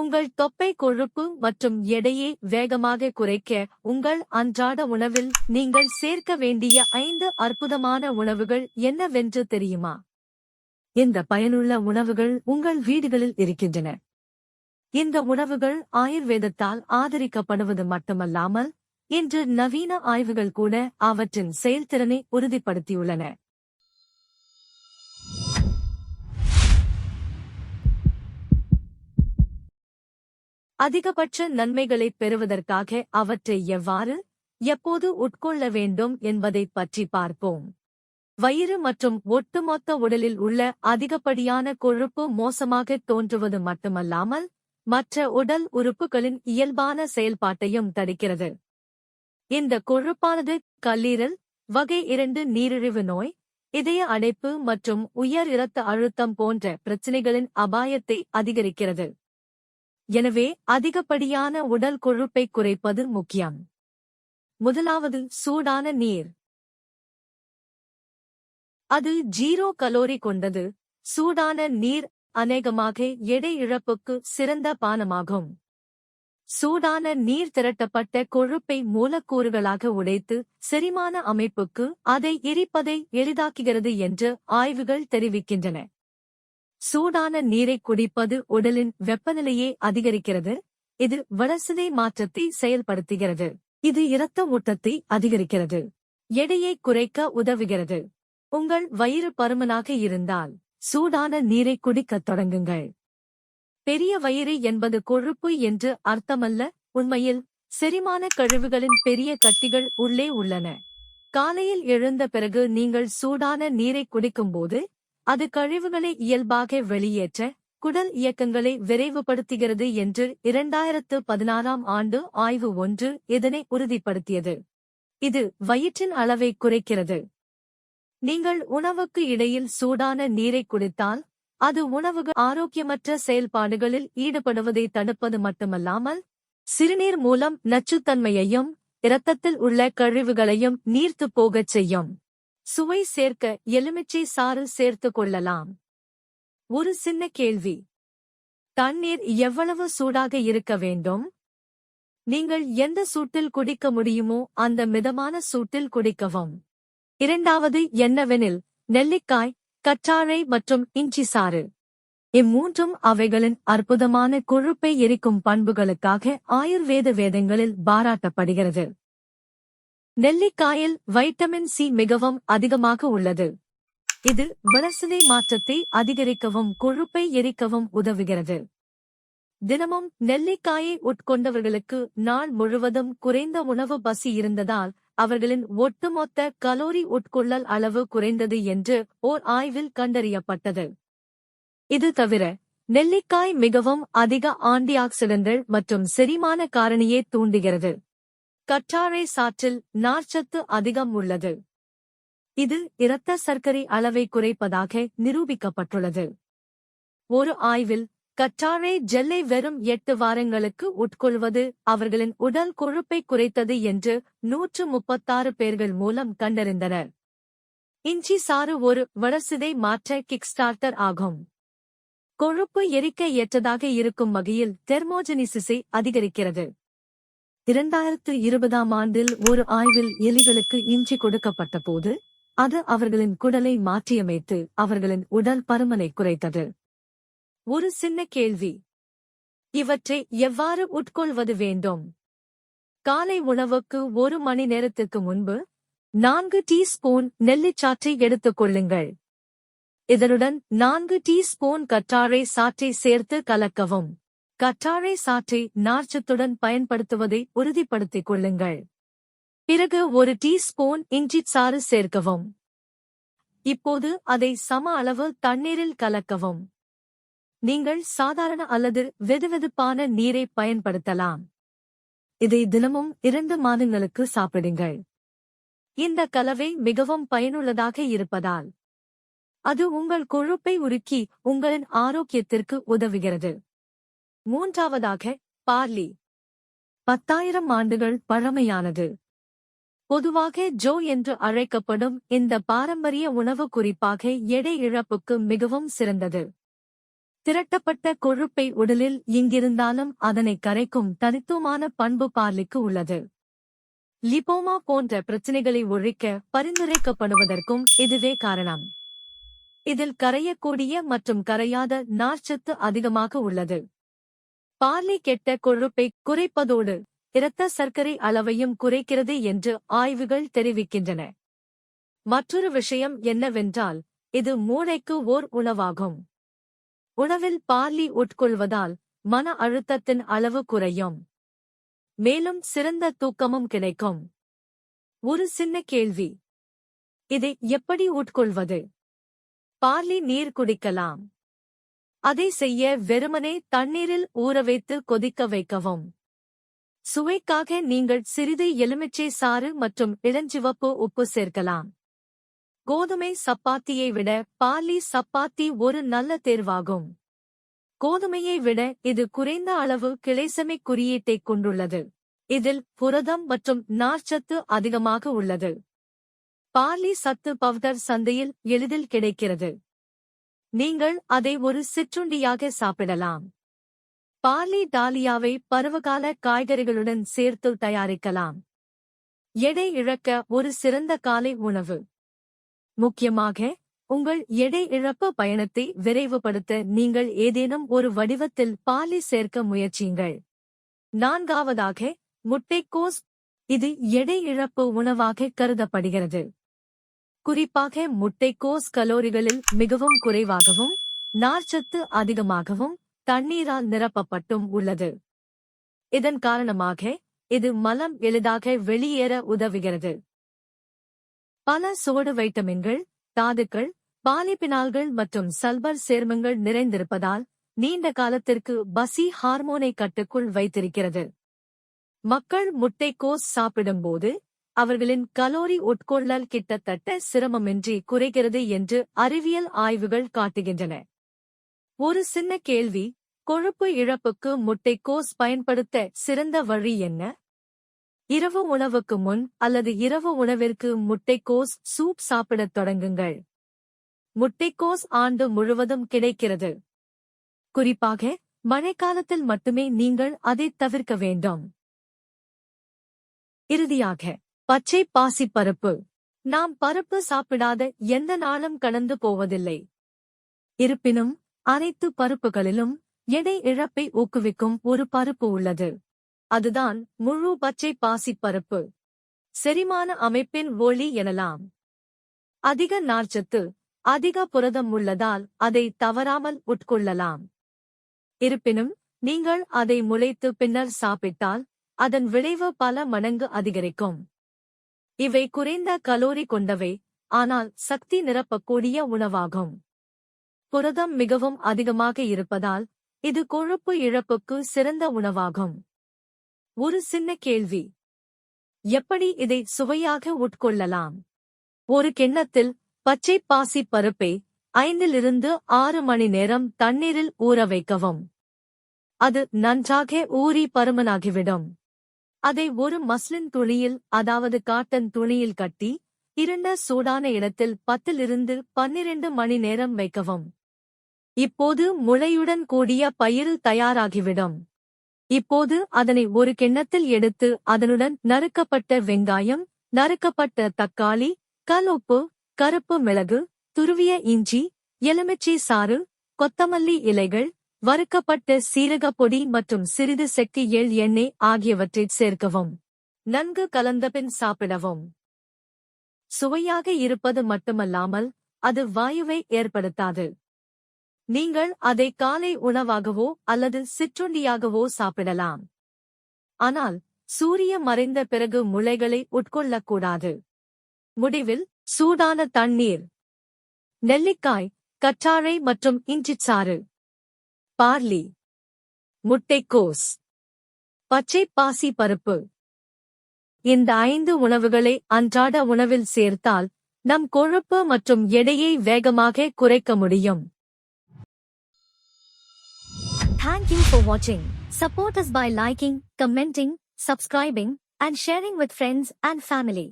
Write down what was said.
உங்கள் தொப்பை கொழுப்பு மற்றும் எடையை வேகமாக குறைக்க உங்கள் அன்றாட உணவில் நீங்கள் சேர்க்க வேண்டிய ஐந்து அற்புதமான உணவுகள் என்னவென்று தெரியுமா? இந்த பயனுள்ள உணவுகள் உங்கள் வீடுகளில் இருக்கின்றன. இந்த உணவுகள் ஆயுர்வேதத்தால் ஆதரிக்கப்படுவது மட்டுமல்லாமல் இன்று நவீன ஆய்வுகள் கூட அவற்றின் செயல்திறனை உறுதிப்படுத்தியுள்ளன. அதிகபட்ச நன்மைகளைப் பெறுவதற்காக அவற்றை எவ்வாறு எப்போது உட்கொள்ள வேண்டும் என்பதைப் பற்றி பார்ப்போம். வயிறு மற்றும் ஒட்டுமொத்த உடலில் உள்ள அதிகப்படியான கொழுப்பு மோசமாக தோன்றுவது மட்டுமல்லாமல் மற்ற உடல் உறுப்புகளின் இயல்பான செயல்பாட்டையும் தடுக்கிறது. இந்த கொழுப்பானது கல்லீரல் வகை இரண்டு நீரிழிவு நோய் இதய அடைப்பு மற்றும் உயர் இரத்த அழுத்தம் போன்ற பிரச்சினைகளின் அபாயத்தை அதிகரிக்கிறது. எனவே அதிகப்படியான உடல் கொழுப்பை குறைப்பது முக்கியம். முதலாவது சூடான நீர். அது ஜீரோ கலோரி கொண்டது. சூடான நீர் அநேகமாக எடை இழப்புக்கு சிறந்த பானமாகும். சூடான நீர் திரட்டப்பட்ட கொழுப்பை மூலக்கூறுகளாக உடைத்து செரிமான அமைப்புக்கு அதை எரிப்பதை எளிதாக்குகிறது என்று ஆய்வுகள் தெரிவிக்கின்றன. சூடான நீரை குடிப்பது உடலின் வெப்பநிலையை அதிகரிக்கிறது. இது வளர்சிதை மாற்றத்தை செயல்படுத்துகிறது. இது இரத்த ஓட்டத்தை அதிகரிக்கிறது. எடையை குறைக்க உதவுகிறது. உங்கள் வயிறு பருமனாக இருந்தால் சூடான நீரை குடிக்கத் தொடங்குங்கள். பெரிய வயிறு என்பது கொழுப்பு என்று அர்த்தமல்ல. உண்மையில் செரிமான கழிவுகளின் பெரிய கட்டிகள் உள்ளே உள்ளன. காலையில் எழுந்த பிறகு நீங்கள் சூடான நீரை குடிக்கும்போது அது கழிவுகளை இயல்பாக வெளியேற்ற குடல் இயக்கங்களை விரைவுபடுத்துகிறது என்று இரண்டாயிரத்து பதினாறாம் ஆண்டு ஆய்வு ஒன்று இதனை உறுதிப்படுத்தியது. இது வயிற்றின் அளவை குறைக்கிறது. நீங்கள் உணவுக்கு இடையில் சூடான நீரை குடித்தால் அது உணவுகள் ஆரோக்கியமற்ற செயல்பாடுகளில் ஈடுபடுவதை தடுப்பது மட்டுமல்லாமல் சிறுநீர் மூலம் நச்சுத்தன்மையையும் இரத்தத்தில் உள்ள கழிவுகளையும் நீர்த்துப் போகச் செய்யும். சுவை சேர்க்க எலுமிச்சை சாறு சேர்த்துக் கொள்ளலாம். ஒரு சின்ன கேள்வி. தண்ணீர் எவ்வளவு சூடாக இருக்க வேண்டும்? நீங்கள் எந்த சூட்டில் குடிக்க முடியுமோ அந்த மிதமான சூட்டில் குடிக்கவும். இரண்டாவது என்னவெனில் நெல்லிக்காய் கற்றாழை மற்றும் இஞ்சி சாறு. இம்மூன்றும் அவைகளின் அற்புதமான கொழுப்பை எரிக்கும் பண்புகளுக்காக ஆயுர்வேத வேதங்களில் பாராட்டப்படுகிறது. நெல்லிக்காயில் வைட்டமின் சி மிகவும் அதிகமாக உள்ளது. இது வளர்சிதை மாற்றத்தை அதிகரிக்கவும் கொழுப்பை எரிக்கவும் உதவுகிறது. தினமும் நெல்லிக்காயை உட்கொண்டவர்களுக்கு நாள் முழுவதும் குறைந்த உணவு பசி இருந்ததால் அவர்களின் ஒட்டுமொத்த கலோரி உட்கொள்ளல் அளவு குறைந்தது என்று ஓர் ஆய்வில் கண்டறியப்பட்டது. இது தவிர நெல்லிக்காய் மிகவும் அதிக ஆன்டிஆக்சிடன்ட்கள் மற்றும் செரிமான காரணியை தூண்டுகிறது. கற்றாழை சாற்றில் நார்ச்சத்து அதிகம் உள்ளது. இது இரத்த சர்க்கரை அளவை குறைப்பதாக நிரூபிக்கப்பட்டுள்ளது. ஒரு ஆய்வில் கற்றாழை ஜெல்லை வெறும் எட்டு வாரங்களுக்கு உட்கொள்வது அவர்களின் உடல் கொழுப்பை குறைத்தது என்று நூற்று முப்பத்தாறு பேர்கள் மூலம் கண்டறிந்தனர். இஞ்சி சாறு ஒரு வளர்சிதை மாற்ற கிக்ஸ்டார்டர் ஆகும். கொழுப்பு எரிக்க ஏற்றதாக இருக்கும் வகையில் தெர்மோஜெனிசிஸை அதிகரிக்கிறது. இரண்டாயிரத்து இருபதாம் ஆண்டில் ஒரு ஆய்வில் எலிகளுக்கு இஞ்சி கொடுக்கப்பட்ட போது அது அவர்களின் குடலை மாற்றியமைத்து அவர்களின் உடல் பருமனை குறைத்தது. ஒரு சின்ன கேள்வி. இவற்றை எவ்வாறு உட்கொள்வது வேண்டும்? காலை உணவுக்கு ஒரு மணி நேரத்திற்கு முன்பு நான்கு டீஸ்பூன் நெல்லிச்சாற்றை எடுத்துக் கொள்ளுங்கள். இதனுடன் நான்கு டீஸ்பூன் கற்றாழை சாற்றை சேர்த்து கலக்கவும். கற்றாழை சாற்றை நார்ச்சத்துடன் பயன்படுத்துவதை உறுதிப்படுத்திக் கொள்ளுங்கள். பிறகு ஒரு டீஸ்பூன் இஞ்சி சாறு சேர்க்கவும். இப்போது அதை சம அளவு தண்ணீரில் கலக்கவும். நீங்கள் சாதாரண அல்லது வெதுவெதுப்பான நீரை பயன்படுத்தலாம். இதை தினமும் இரண்டு மாதங்களுக்கு சாப்பிடுங்கள். இந்த கலவை மிகவும் பயனுள்ளதாக இருப்பதால் அது உங்கள் கொழுப்பை உருக்கி உங்களின் ஆரோக்கியத்திற்கு உதவுகிறது. மூன்றாவதாக பார்லி. பத்தாயிரம் ஆண்டுகள் பழமையானது. பொதுவாக ஜோ என்று அழைக்கப்படும் இந்த பாரம்பரிய உணவு குறிப்பாக எடை இழப்புக்கு மிகவும் சிறந்தது. திரட்டப்பட்ட கொழுப்பை உடலில் எங்கிருந்தாலும் அதனை கரைக்கும் தனித்துவமான பண்பு பார்லிக்கு உள்ளது. லிபோமா போன்ற பிரச்சனைகளை ஒழிக்க பரிந்துரைக்கப்படுவதற்கும் இதுவே காரணம். இதில் கரையக்கூடிய மற்றும் கரையாத நார்ச்சத்து அதிகமாக உள்ளது. பார்லி கெட்ட கொழுப்பை குறைப்பதோடு இரத்த சர்க்கரை அளவையும் குறைக்கிறது என்று ஆய்வுகள் தெரிவிக்கின்றன. மற்றொரு விஷயம் என்னவென்றால் இது மூளைக்கு ஓர் உணவாகும். உணவில் பார்லி உட்கொள்வதால் மன அழுத்தத்தின் அளவு குறையும். மேலும் சிறந்த தூக்கமும் கிடைக்கும். ஒரு சின்ன கேள்வி. இதை எப்படி உட்கொள்வது? பார்லி நீர் குடிக்கலாம். அதை செய்ய வெறுமனே தண்ணீரில் ஊற வைத்து கொதிக்க வைக்கவும். சுவைக்காக நீங்கள் சிறிது எலுமிச்சை சாறு மற்றும் இளஞ்சிவப்பு உப்பு சேர்க்கலாம். கோதுமை சப்பாத்தியை விட பார்லி சப்பாத்தி ஒரு நல்ல தேர்வாகும். கோதுமையை விட இது குறைந்த அளவு கிளைசமை குறியீட்டைக் கொண்டுள்ளது. இதில் புரதம் மற்றும் நார்ச்சத்து அதிகமாக உள்ளது. பார்லி சத்து பவுடர் சந்தையில் எளிதில் கிடைக்கிறது. நீங்கள் அதை ஒரு சிற்றுண்டியாக சாப்பிடலாம். பார்லி டாலியாவை பருவகால காய்கறிகளுடன் சேர்த்து தயாரிக்கலாம். எடை இழக்க ஒரு சிறந்த காலை உணவு. முக்கியமாக உங்கள் எடை இழப்பு பயணத்தை விரைவுபடுத்த நீங்கள் ஏதேனும் ஒரு வடிவத்தில் பாலி சேர்க்க முயற்சியுங்கள். நான்காவதாக முட்டைக்கோஸ் இது எடை இழப்பு உணவாக கருதப்படுகிறது. குறிப்பாக முட்டைக்கோஸ் கலோரிகளில் மிகவும் குறைவாகவும் நார்ச்சத்து அதிகமாகவும் தண்ணீரால் நிரப்பப்பட்டும் உள்ளது. இதன் காரணமாக இது மலம் எளிதாக வெளியேற உதவுகிறது. பல சோடு வைட்டமின்கள் தாதுக்கள் பாலிபினால்கள் மற்றும் சல்பர் சேர்மங்கள் நிறைந்திருப்பதால் நீண்ட காலத்திற்கு பசி ஹார்மோனை கட்டுக்குள் வைத்திருக்கிறது. மக்கள் முட்டைக்கோஸ் சாப்பிடும்போது அவர்களின் கலோரி உட்கொள்ளல் கிட்டத்தட்ட சிரமமின்றி குறைகிறது என்று அறிவியல் ஆய்வுகள் காட்டுகின்றன. ஒரு சின்ன கேள்வி கொழுப்பு இழப்புக்கு முட்டைக்கோஸ் பயன்படுத்த சிறந்த வழி என்ன? இரவு உணவுக்கு முன் அல்லது இரவு உணவிற்கு முட்டைக்கோஸ் சூப் சாப்பிடத் தொடங்குங்கள். முட்டைக்கோஸ் ஆண்டு முழுவதும் கிடைக்கிறது. குறிப்பாக மழைக்காலத்தில் மட்டுமே நீங்கள் அதை தவிர்க்க வேண்டும். இறுதியாக பச்சை பாசி பருப்பு. நாம் பருப்பு சாப்பிடாத எந்த நாளும் கடந்து போவதில்லை. இருப்பினும் அனைத்து பருப்புகளிலும் எடை இழப்பை ஊக்குவிக்கும் ஒரு பருப்பு உள்ளது. அதுதான் முழு பச்சை பாசிப் பருப்பு. செரிமான அமைப்பின் ஒளி எனலாம். அதிக நார்ச்சத்து அதிக புரதம் உள்ளதால் அதை தவறாமல் உட்கொள்ளலாம். இருப்பினும் நீங்கள் அதை முளைத்து பின்னர் சாப்பிட்டால் அதன் விளைவு பல மடங்கு அதிகரிக்கும். இவை குறைந்த கலோரி கொண்டவை ஆனால் சக்தி நிரப்பக்கூடிய உணவாகும். புரதம் மிகவும் அதிகமாக இருப்பதால் இது கொழுப்பு இழப்புக்கு சிறந்த உணவாகும். ஒரு சின்ன கேள்வி. எப்படி இதை சுவையாக உட்கொள்ளலாம்? ஒரு கிண்ணத்தில் பச்சை பாசி பருப்பை ஐந்திலிருந்து ஆறு மணி நேரம் தண்ணீரில் ஊற வைக்கவும். அது நன்றாக ஊறி பருமனாகிவிடும். அதை ஒரு மஸ்லின் துணியில் அதாவது காட்டன் துணியில் கட்டி இருண்ட சூடான இடத்தில் பத்திலிருந்து பன்னிரண்டு மணி நேரம் வைக்கவும். இப்போது முளையுடன் கூடிய பயிறு தயாராகிவிடும். இப்போது அதனை ஒரு கிண்ணத்தில் எடுத்து அதனுடன் நறுக்கப்பட்ட வெங்காயம் நறுக்கப்பட்ட தக்காளி கல் உப்பு கருப்பு மிளகு துருவிய இஞ்சி எலுமிச்சை சாறு கொத்தமல்லி இலைகள் வறுக்கப்பட்ட சீரக பொடி மற்றும் சிறிது செக்கு எள் எண்ணெய் ஆகியவற்றை சேர்க்கவும். நன்கு கலந்தபின் சாப்பிடவும். சுவையாக இருப்பது மட்டுமல்லாமல் அது வாயுவை ஏற்படுத்தாது. நீங்கள் அதை காலை உணவாகவோ அல்லது சிற்றுண்டியாகவோ சாப்பிடலாம். ஆனால் சூரிய மறைந்த பிறகு முளைகளை உட்கொள்ளக்கூடாது. முடிவில் சூடான தண்ணீர் நெல்லிக்காய் கற்றாழை மற்றும் இஞ்சிச்சாறு. பார்லி முட்டைக்கோஸ் பச்சை பாசி பருப்பு இந்த ஐந்து உணவுகளை அன்றாட உணவில் சேர்த்தால் நம் கொழுப்பு மற்றும் எடையை வேகமாக குறைக்க முடியும் தேங்க்யூ ஃபார் வாட்சிங் support by liking commenting subscribing and sharing with friends and family